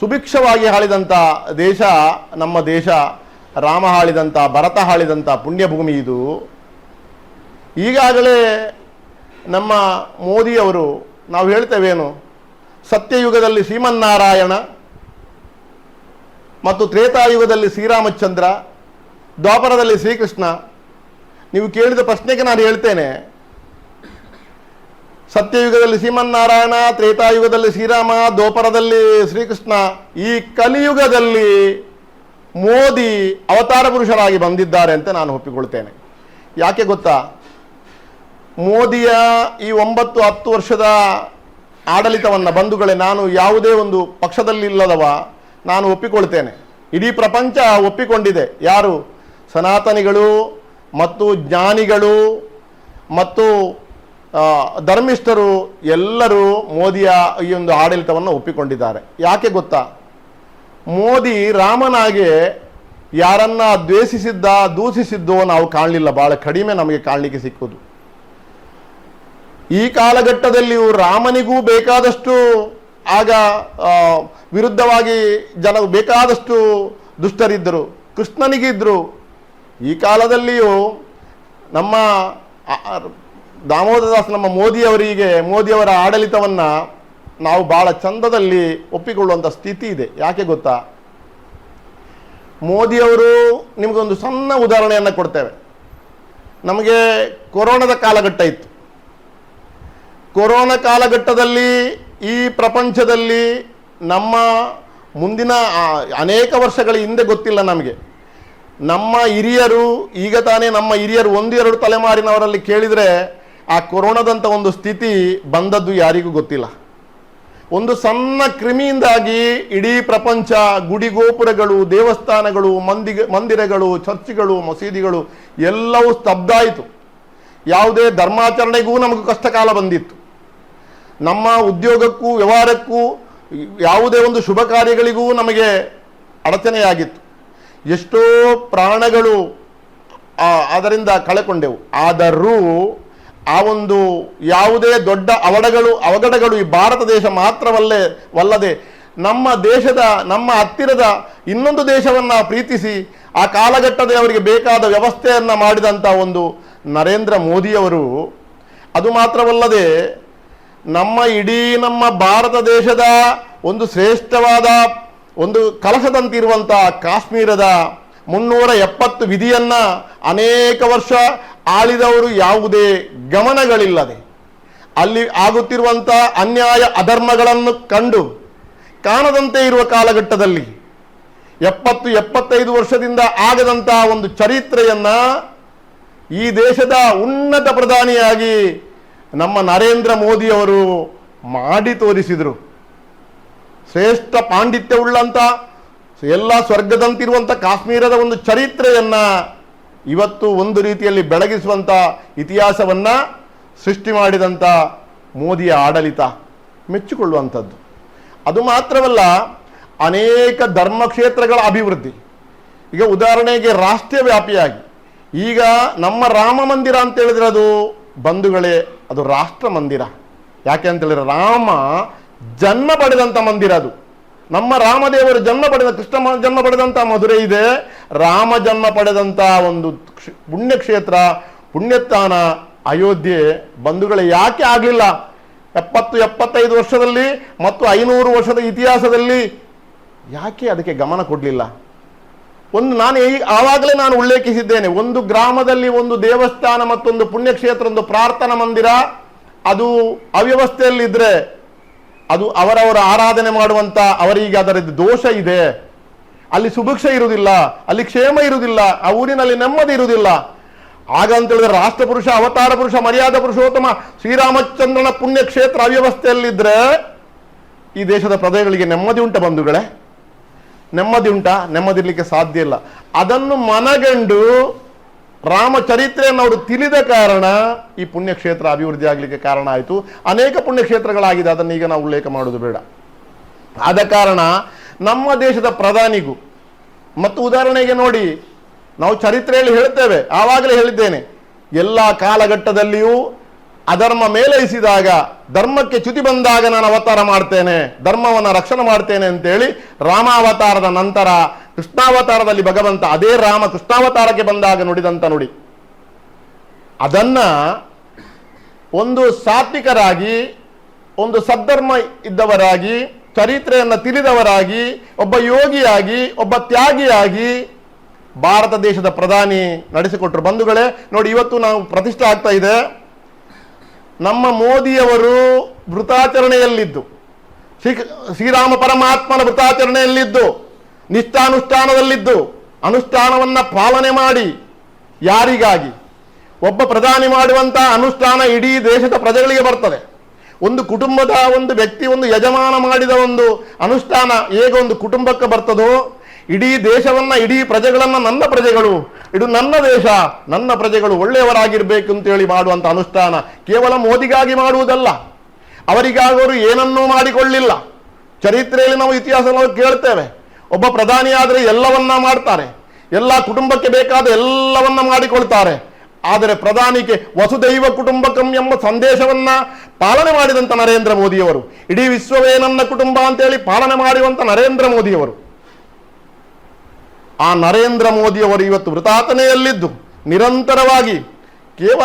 ಸುಭಿಕ್ಷವಾಗಿ ಆಳಿದಂಥ ದೇಶ, ನಮ್ಮ ದೇಶ, ರಾಮ ಆಳಿದಂಥ ಭರತ ಆಳಿದಂಥ ಪುಣ್ಯಭೂಮಿ ಇದು. ಈಗಾಗಲೇ ನಮ್ಮ ಮೋದಿಯವರು ನಾವು ಹೇಳ್ತೇವೇನು ಸತ್ಯಯುಗದಲ್ಲಿ ಶ್ರೀಮನ್ನಾರಾಯಣ ಮತ್ತು ತ್ರೇತಾಯುಗದಲ್ಲಿ ಶ್ರೀರಾಮಚಂದ್ರ, ದ್ವಾಪರದಲ್ಲಿ ಶ್ರೀಕೃಷ್ಣ. ನೀವು ಕೇಳಿದ ಪ್ರಶ್ನೆಗೆ ನಾನು ಹೇಳ್ತೇನೆ ಸತ್ಯಯುಗದಲ್ಲಿ ಶ್ರೀಮನ್ನಾರಾಯಣ, ತ್ರೇತಾಯುಗದಲ್ಲಿ ಶ್ರೀರಾಮ, ದ್ವಾಪರದಲ್ಲಿ ಶ್ರೀಕೃಷ್ಣ, ಈ ಕಲಿಯುಗದಲ್ಲಿ ಮೋದಿ ಅವತಾರ ಪುರುಷರಾಗಿ ಬಂದಿದ್ದಾರೆ ಅಂತ ನಾನು ಒಪ್ಪಿಕೊಳ್ತೇನೆ. ಯಾಕೆ ಗೊತ್ತಾ? ಮೋದಿಯ ಈ ಒಂಬತ್ತು, ಹತ್ತು ವರ್ಷದ ಆಡಳಿತವನ್ನು ಬಂಧುಗಳೇ, ನಾನು ಯಾವುದೇ ಒಂದು ಪಕ್ಷದಲ್ಲಿಲ್ಲದವ, ನಾನು ಒಪ್ಪಿಕೊಳ್ತೇನೆ. ಇಡೀ ಪ್ರಪಂಚ ಒಪ್ಪಿಕೊಂಡಿದೆ. ಯಾರು? ಸನಾತನಿಗಳು ಮತ್ತು ಜ್ಞಾನಿಗಳು ಮತ್ತು ಧರ್ಮಿಷ್ಠರು ಎಲ್ಲರೂ ಮೋದಿಯ ಈ ಒಂದು ಆಡಳಿತವನ್ನು ಒಪ್ಪಿಕೊಂಡಿದ್ದಾರೆ. ಯಾಕೆ ಗೊತ್ತಾ? ಮೋದಿ ರಾಮನಾಗೆ ಯಾರನ್ನ ದ್ವೇಷಿಸಿದ್ದ, ದೂಷಿಸಿದ್ದೋ ನಾವು ಕಾಣಲಿಲ್ಲ. ಬಹಳ ಕಡಿಮೆ ನಮಗೆ ಕಾಣಲಿಕ್ಕೆ ಸಿಕ್ಕುದು ಈ ಕಾಲಘಟ್ಟದಲ್ಲಿಯೂ ರಾಮನಿಗೂ ಬೇಕಾದಷ್ಟು ಆಗ ವಿರುದ್ಧವಾಗಿ ಜನ ಬೇಕಾದಷ್ಟು ದುಷ್ಟರಿದ್ದರು, ಕೃಷ್ಣನಿಗಿದ್ರು. ಈ ಕಾಲದಲ್ಲಿಯೂ ನಮ್ಮ ಆ- ದಾಸ್ ನಮ್ಮ ಮೋದಿಯವರಿಗೆ, ಮೋದಿಯವರ ಆಡಳಿತವನ್ನು ನಾವು ಬಹಳ ಚಂದದಲ್ಲಿ ಒಪ್ಪಿಕೊಳ್ಳುವಂಥ ಸ್ಥಿತಿ ಇದೆ. ಯಾಕೆ ಗೊತ್ತಾ? ಮೋದಿಯವರು ನಿಮಗೊಂದು ಸಣ್ಣ ಉದಾಹರಣೆಯನ್ನು ಕೊಡ್ತೇವೆ. ನಮಗೆ ಕೊರೋನಾದ ಕಾಲಘಟ್ಟ ಇತ್ತು. ಕೊರೋನಾ ಕಾಲಘಟ್ಟದಲ್ಲಿ ಈ ಪ್ರಪಂಚದಲ್ಲಿ ನಮ್ಮ ಮುಂದಿನ ಅನೇಕ ವರ್ಷಗಳ ಹಿಂದೆ ಗೊತ್ತಿಲ್ಲ ನಮಗೆ. ನಮ್ಮ ಹಿರಿಯರು, ಈಗ ತಾನೇ ನಮ್ಮ ಹಿರಿಯರು ಒಂದು ಎರಡು ತಲೆಮಾರಿನವರಲ್ಲಿ ಕೇಳಿದರೆ ಆ ಕೊರೋನಾದಂಥ ಒಂದು ಸ್ಥಿತಿ ಬಂದದ್ದು ಯಾರಿಗೂ ಗೊತ್ತಿಲ್ಲ. ಒಂದು ಸಣ್ಣ ಕ್ರಿಮಿಯಿಂದಾಗಿ ಇಡೀ ಪ್ರಪಂಚ ಗುಡಿಗೋಪುರಗಳು, ದೇವಸ್ಥಾನಗಳು ಮಂದಿ ಮಂದಿರಗಳು, ಚರ್ಚ್ಗಳು, ಮಸೀದಿಗಳು ಎಲ್ಲವೂ ಸ್ತಬ್ಧ ಆಯಿತು. ಯಾವುದೇ ಧರ್ಮಾಚರಣೆಗೂ ನಮಗೆ ಕಷ್ಟಕಾಲ ಬಂದಿತ್ತು. ನಮ್ಮ ಉದ್ಯೋಗಕ್ಕೂ, ವ್ಯವಹಾರಕ್ಕೂ, ಯಾವುದೇ ಒಂದು ಶುಭ ಕಾರ್ಯಗಳಿಗೂ ನಮಗೆ ಅಡಚಣೆಯಾಗಿತ್ತು. ಎಷ್ಟೋ ಪ್ರಾಣಗಳು ಅದರಿಂದ ಕಳೆಕೊಂಡೆವು. ಆದರೂ ಆ ಒಂದು ಯಾವುದೇ ದೊಡ್ಡ ಅವಡಗಳು, ಅವಘಡಗಳು ಈ ಭಾರತ ದೇಶ ಮಾತ್ರವಲ್ಲೇ ವಲ್ಲದೆ ನಮ್ಮ ದೇಶದ, ನಮ್ಮ ಹತ್ತಿರದ ಇನ್ನೊಂದು ದೇಶವನ್ನು ಪ್ರೀತಿಸಿ ಆ ಕಾಲಘಟ್ಟದ ಅವರಿಗೆ ಬೇಕಾದ ವ್ಯವಸ್ಥೆಯನ್ನು ಮಾಡಿದಂಥ ಒಂದು ನರೇಂದ್ರ ಮೋದಿಯವರು, ಅದು ಮಾತ್ರವಲ್ಲದೆ ನಮ್ಮ ಇಡೀ ನಮ್ಮ ಭಾರತ ದೇಶದ ಒಂದು ಶ್ರೇಷ್ಠವಾದ ಒಂದು ಕಲಶದಂತಿರುವಂಥ ಕಾಶ್ಮೀರದ ಮುನ್ನೂರ ಎಪ್ಪತ್ತು ವಿಧಿಯನ್ನು ಅನೇಕ ವರ್ಷ ಆಳಿದವರು ಯಾವುದೇ ಗಮನಗಳಿಲ್ಲದೆ ಅಲ್ಲಿ ಆಗುತ್ತಿರುವಂತಹ ಅನ್ಯಾಯ ಅಧರ್ಮಗಳನ್ನು ಕಂಡು ಕಾಣದಂತೆ ಇರುವ ಕಾಲಘಟ್ಟದಲ್ಲಿ ಎಪ್ಪತ್ತು ಎಪ್ಪತ್ತೈದು ವರ್ಷದಿಂದ ಆಗದಂತಹ ಒಂದು ಚರಿತ್ರೆಯನ್ನ ಈ ದೇಶದ ಉನ್ನತ ಪ್ರಧಾನಿಯಾಗಿ ನಮ್ಮ ನರೇಂದ್ರ ಮೋದಿಯವರು ಮಾಡಿ ತೋರಿಸಿದರು. ಶ್ರೇಷ್ಠ ಪಾಂಡಿತ್ಯವುಳ್ಳಂಥ ಎಲ್ಲ ಸ್ವರ್ಗದಂತಿರುವಂಥ ಕಾಶ್ಮೀರದ ಒಂದು ಚರಿತ್ರೆಯನ್ನ ಇವತ್ತು ಒಂದು ರೀತಿಯಲ್ಲಿ ಬೆಳಗಿಸುವಂಥ ಇತಿಹಾಸವನ್ನು ಸೃಷ್ಟಿ ಮಾಡಿದಂಥ ಮೋದಿಯ ಆಡಳಿತ ಮೆಚ್ಚಿಕೊಳ್ಳುವಂಥದ್ದು. ಅದು ಮಾತ್ರವಲ್ಲ, ಅನೇಕ ಧರ್ಮ ಕ್ಷೇತ್ರಗಳ ಅಭಿವೃದ್ಧಿ. ಈಗ ಉದಾಹರಣೆಗೆ ರಾಷ್ಟ್ರೀಯ ವ್ಯಾಪಿಯಾಗಿ ಈಗ ನಮ್ಮ ರಾಮ ಮಂದಿರ ಅಂತ ಹೇಳಿದ್ರೆ ಅದು ಬಂಧುಗಳೇ, ಅದು ರಾಷ್ಟ್ರ ಮಂದಿರ. ಯಾಕೆ ಅಂತ ಹೇಳಿದ್ರೆ ರಾಮ ಜನ್ಮ ಪಡೆದಂಥ ಮಂದಿರ ಅದು. ನಮ್ಮ ರಾಮದೇವರು ಜನ್ಮ ಪಡೆದ, ಕೃಷ್ಣ ಜನ್ಮ ಪಡೆದಂಥ ಮಧುರೆ ಇದೆ. ರಾಮ ಜನ್ಮ ಪಡೆದಂಥ ಒಂದು ಕ್ಷ- ಪುಣ್ಯಕ್ಷೇತ್ರ, ಪುಣ್ಯಸ್ಥಾನ ಅಯೋಧ್ಯೆ ಬಂಧುಗಳೇ ಯಾಕೆ ಆಗಲಿಲ್ಲ? ಎಪ್ಪತ್ತು, ಎಪ್ಪತ್ತೈದು ವರ್ಷದಲ್ಲಿ ಮತ್ತು ಐನೂರು ವರ್ಷದ ಇತಿಹಾಸದಲ್ಲಿ ಯಾಕೆ ಅದಕ್ಕೆ ಗಮನ ಕೊಡಲಿಲ್ಲ? ಒಂದು ನಾನು ಈ, ಆವಾಗಲೇ ನಾನು ಉಲ್ಲೇಖಿಸಿದ್ದೇನೆ, ಒಂದು ಗ್ರಾಮದಲ್ಲಿ ಒಂದು ದೇವಸ್ಥಾನ ಮತ್ತೊಂದು ಪುಣ್ಯಕ್ಷೇತ್ರ, ಒಂದು ಪ್ರಾರ್ಥನಾ ಮಂದಿರ, ಅದು ಅವ್ಯವಸ್ಥೆಯಲ್ಲಿದ್ದರೆ ಅದು ಅವರವರ ಆರಾಧನೆ ಮಾಡುವಂತ ಅವರಿಗೆ ಅದರದ್ದು ದೋಷ ಇದೆ. ಅಲ್ಲಿ ಸುಭಿಕ್ಷ ಇರುವುದಿಲ್ಲ, ಅಲ್ಲಿ ಕ್ಷೇಮ ಇರುವುದಿಲ್ಲ, ಆ ಊರಿನಲ್ಲಿ ನೆಮ್ಮದಿ ಇರುವುದಿಲ್ಲ. ಆಗ ಅಂತ ಹೇಳಿದ್ರೆ ರಾಷ್ಟ್ರ ಪುರುಷ ಅವತಾರ ಪುರುಷ, ಮರ್ಯಾದ ಪುರುಷೋತ್ತಮ, ಶ್ರೀರಾಮಚಂದ್ರನ ಪುಣ್ಯ ಕ್ಷೇತ್ರ ಅವ್ಯವಸ್ಥೆಯಲ್ಲಿದ್ದರೆ ಈ ದೇಶದ ಪ್ರಜೆಗಳಿಗೆ ನೆಮ್ಮದಿ ಉಂಟ ಬಂಧುಗಳೇ? ನೆಮ್ಮದಿ ಉಂಟಾ? ನೆಮ್ಮದಿ ಇರ್ಲಿಕ್ಕೆ ಸಾಧ್ಯ ಇಲ್ಲ. ಅದನ್ನು ಮನಗಂಡು ರಾಮಚರಿತ್ರೆಯನ್ನು ಅವರು ತಿಳಿದ ಕಾರಣ ಈ ಪುಣ್ಯಕ್ಷೇತ್ರ ಅಭಿವೃದ್ಧಿ ಆಗಲಿಕ್ಕೆ ಕಾರಣ ಆಯಿತು. ಅನೇಕ ಪುಣ್ಯಕ್ಷೇತ್ರಗಳಾಗಿದೆ, ಅದನ್ನು ಈಗ ನಾವು ಉಲ್ಲೇಖ ಮಾಡೋದು ಬೇಡ. ಆದ ಕಾರಣ ನಮ್ಮ ದೇಶದ ಪ್ರಧಾನಿಗೂ, ಮತ್ತು ಉದಾಹರಣೆಗೆ ನೋಡಿ, ನಾವು ಚರಿತ್ರೆಯಲ್ಲಿ ಹೇಳ್ತೇವೆ ಆವಾಗಲೇ ಹೇಳಿದ್ದೇನೆ, ಎಲ್ಲ ಕಾಲಘಟ್ಟದಲ್ಲಿಯೂ ಅಧರ್ಮ ಮೇಲೈಸಿದಾಗ, ಧರ್ಮಕ್ಕೆ ಚ್ಯುತಿ ಬಂದಾಗ ನಾನು ಅವತಾರ ಮಾಡ್ತೇನೆ, ಧರ್ಮವನ್ನು ರಕ್ಷಣೆ ಮಾಡ್ತೇನೆ ಅಂತೇಳಿ ರಾಮಾವತಾರದ ನಂತರ ಕೃಷ್ಣಾವತಾರದಲ್ಲಿ ಭಗವಂತ ಅದೇ ರಾಮ ಕೃಷ್ಣಾವತಾರಕ್ಕೆ ಬಂದಾಗ ನುಡಿದಂತ ನುಡಿ. ಅದನ್ನ ಒಂದು ಸಾತ್ವಿಕರಾಗಿ, ಒಂದು ಸದ್ಧರ್ಮ ಇದ್ದವರಾಗಿ, ಚರಿತ್ರೆಯನ್ನು ತಿಳಿದವರಾಗಿ, ಒಬ್ಬ ಯೋಗಿಯಾಗಿ, ಒಬ್ಬ ತ್ಯಾಗಿಯಾಗಿ ಭಾರತ ದೇಶದ ಪ್ರಧಾನಿ ನಡೆಸಿಕೊಟ್ಟರು ಬಂಧುಗಳೇ, ನೋಡಿ ಇವತ್ತು ನಾವು ಪ್ರತಿಷ್ಠೆ ಆಗ್ತಾ ಇದೆ. ನಮ್ಮ ಮೋದಿಯವರು ವೃತಾಚರಣೆಯಲ್ಲಿದ್ದು ಶ್ರೀ ಶ್ರೀರಾಮ ಪರಮಾತ್ಮನ ವೃತಾಚರಣೆಯಲ್ಲಿದ್ದು ನಿಷ್ಠಾನುಷ್ಠಾನದಲ್ಲಿದ್ದು ಅನುಷ್ಠಾನವನ್ನು ಪಾಲನೆ ಮಾಡಿ ಯಾರಿಗಾಗಿ? ಒಬ್ಬ ಪ್ರಧಾನಿ ಮಾಡುವಂತ ಅನುಷ್ಠಾನ ಇಡೀ ದೇಶದ ಪ್ರಜೆಗಳಿಗೆ ಬರ್ತದೆ. ಒಂದು ಕುಟುಂಬದ ಒಂದು ವ್ಯಕ್ತಿ, ಒಂದು ಯಜಮಾನ ಮಾಡಿದ ಒಂದು ಅನುಷ್ಠಾನ ಹೇಗೆ ಒಂದು ಕುಟುಂಬಕ್ಕೆ ಬರ್ತದೋ, ಇಡೀ ದೇಶವನ್ನ, ಇಡೀ ಪ್ರಜೆಗಳನ್ನು ನನ್ನ ಪ್ರಜೆಗಳು, ಇದು ನನ್ನ ದೇಶ, ನನ್ನ ಪ್ರಜೆಗಳು ಒಳ್ಳೆಯವರಾಗಿರ್ಬೇಕು ಅಂತೇಳಿ ಮಾಡುವಂತ ಅನುಷ್ಠಾನ ಕೇವಲ ಮೋದಿಗಾಗಿ ಮಾಡುವುದಲ್ಲ. ಅವರಿಗಾಗಿ ಅವರು ಏನನ್ನೂ ಮಾಡಿಕೊಳ್ಳಿಲ್ಲ. ಚರಿತ್ರೆಯಲ್ಲಿ ನಾವು ಇತಿಹಾಸವನ್ನು ಕೇಳ್ತೇವೆ. ಒಬ್ಬ ಪ್ರಧಾನಿ ಆದರೆ ಎಲ್ಲವನ್ನ ಮಾಡ್ತಾರೆ. ಎಲ್ಲ ಕುಟುಂಬಕ್ಕೆ ಬೇಕಾದ ಎಲ್ಲವನ್ನ ಮಾಡಿಕೊಳ್ತಾರೆ. ಆದರೆ ಪ್ರಧಾನಿಗೆ ವಸುದೈವ ಕುಟುಂಬಕಂ ಎಂಬ ಸಂದೇಶವನ್ನ ಪಾಲನೆ ಮಾಡಿದಂತ ನರೇಂದ್ರ ಮೋದಿಯವರು, ಇಡೀ ವಿಶ್ವವೇ ನನ್ನ ಕುಟುಂಬ ಅಂತೇಳಿ ಪಾಲನೆ ಮಾಡಿರುವಂತ ನರೇಂದ್ರ ಮೋದಿಯವರು. ಆ ನರೇಂದ್ರ ಮೋದಿಯವರು ಇವತ್ತು ವೃತಾತನೆಯಲ್ಲಿದ್ದು, ನಿರಂತರವಾಗಿ ಕೇವ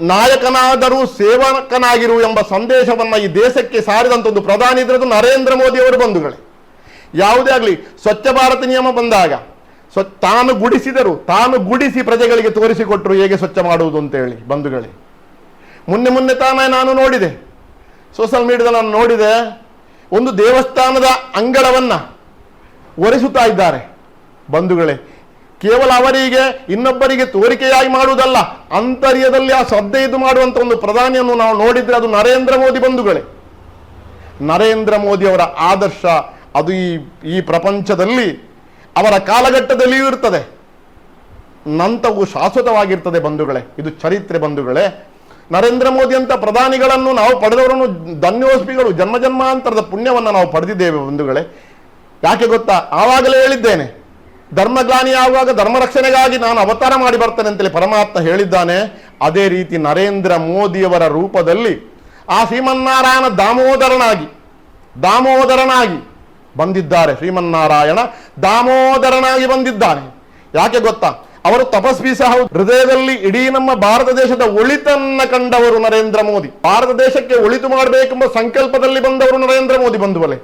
ನಾಯಕನಾದರೂ ಸೇವಕನಾಗಿರು ಎಂಬ ಸಂದೇಶವನ್ನ ಈ ದೇಶಕ್ಕೆ ಸಾರಿದಂತ ಒಂದು ಪ್ರಧಾನಿ ಇದ್ರದ್ದು ನರೇಂದ್ರ ಮೋದಿಯವರು ಬಂಧುಗಳೇ. ಯಾವುದೇ ಆಗಲಿ, ಸ್ವಚ್ಛ ಭಾರತ ನಿಯಮ ಬಂದಾಗ, ಸ್ವ, ತಾನು ಗುಡಿಸಿದರು, ತಾನು ಗುಡಿಸಿ ಪ್ರಜೆಗಳಿಗೆ ತೋರಿಸಿಕೊಟ್ಟರು ಹೇಗೆ ಸ್ವಚ್ಛ ಮಾಡುವುದು ಅಂತೇಳಿ, ಬಂಧುಗಳೇ. ಮೊನ್ನೆ ಮೊನ್ನೆ ತಾನೇ ನಾನು ನೋಡಿದೆ. ಸೋಷಲ್ ಮೀಡಿಯಾದಲ್ಲಿ ನಾನು ನೋಡಿದೆ, ಒಂದು ದೇವಸ್ಥಾನದ ಅಂಗಳವನ್ನ ಒರೆಸುತ್ತಾ ಇದ್ದಾರೆ. ಬಂಧುಗಳೇ, ಕೇವಲ ಅವರಿಗೆ, ಇನ್ನೊಬ್ಬರಿಗೆ ತೋರಿಕೆಯಾಗಿ ಮಾಡುವುದಲ್ಲ, ಅಂತರ್ಯದಲ್ಲಿ ಆ ಶ್ರದ್ಧೆ ಇದು ಮಾಡುವಂತ ಒಂದು ಪ್ರಧಾನಿಯನ್ನು ನಾವು ನೋಡಿದ್ರೆ ಅದು ನರೇಂದ್ರ ಮೋದಿ ಬಂಧುಗಳೇ. ನರೇಂದ್ರ ಮೋದಿ ಅವರ ಆದರ್ಶ ಅದು ಈ ಈ ಪ್ರಪಂಚದಲ್ಲಿ ಅವರ ಕಾಲಘಟ್ಟದಲ್ಲಿಯೂ ಇರ್ತದೆ. ನಂತವು ಶಾಶ್ವತವಾಗಿರ್ತದೆ ಬಂಧುಗಳೇ, ಇದು ಚರಿತ್ರೆ ಬಂಧುಗಳೇ. ನರೇಂದ್ರ ಮೋದಿ ಅಂತ ಪ್ರಧಾನಿಗಳನ್ನು ನಾವು ಪಡೆದವರನ್ನು ಧನ್ಯೋಸ್ಪಿಗಳು, ಜನ್ಮ ಜನ್ಮಾಂತರದ ಪುಣ್ಯವನ್ನು ನಾವು ಪಡೆದಿದ್ದೇವೆ ಬಂಧುಗಳೇ. ಯಾಕೆ ಗೊತ್ತಾ? ಆವಾಗಲೇ ಹೇಳಿದ್ದೇನೆ. ಧರ್ಮಗ್ಲಾನಿ ಆಗುವಾಗ ಧರ್ಮ ರಕ್ಷಣೆಗಾಗಿ ನಾನು ಅವತಾರ ಮಾಡಿ ಬರ್ತೇನೆ ಅಂತೇಳಿ ಪರಮಾತ್ಮ ಹೇಳಿದ್ದಾನೆ. ಅದೇ ರೀತಿ ನರೇಂದ್ರ ಮೋದಿಯವರ ರೂಪದಲ್ಲಿ ಆ ಶ್ರೀಮನ್ನಾರಾಯಣ ದಾಮೋದರನಾಗಿ ದಾಮೋದರನಾಗಿ ಬಂದಿದ್ದಾರೆ. ಶ್ರೀಮನ್ನಾರಾಯಣ ದಾಮೋದರನಾಗಿ ಬಂದಿದ್ದಾನೆ. ಯಾಕೆ ಗೊತ್ತಾ? ಅವರು ತಪಸ್ವಿ ಸಹ ಹೃದಯದಲ್ಲಿ ಇಡೀ ನಮ್ಮ ಭಾರತ ದೇಶದ ಒಳಿತನ್ನ ಕಂಡವರು ನರೇಂದ್ರ ಮೋದಿ. ಭಾರತ ದೇಶಕ್ಕೆ ಒಳಿತು ಮಾಡಬೇಕೆಂಬ ಸಂಕಲ್ಪದಲ್ಲಿ ಬಂದವರು ನರೇಂದ್ರ ಮೋದಿ ಬಂಧುವಲೆ